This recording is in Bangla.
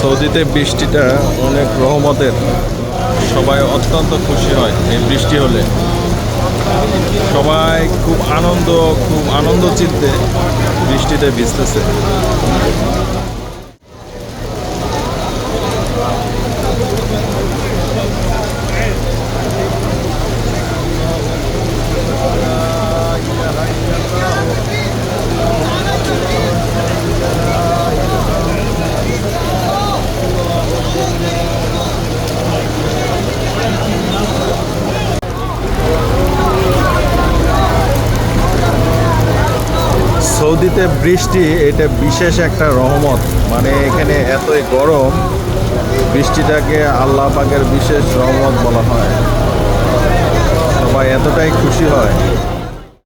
সৌদিতে বৃষ্টিটা অনেক রহমতের। সবাই অত্যন্ত খুশি হয় এই বৃষ্টি হলে। সবাই খুব আনন্দ খুব আনন্দ চিত্তে বৃষ্টিতে ভিজতেছে। সৌদিতে বৃষ্টি, এটা বিশেষ একটা রহমত। মানে এখানে এতই গরম, বৃষ্টিটাকে আল্লাহ পাকের বিশেষ রহমত বলা হয়। সবাই এতটাই খুশি হয়।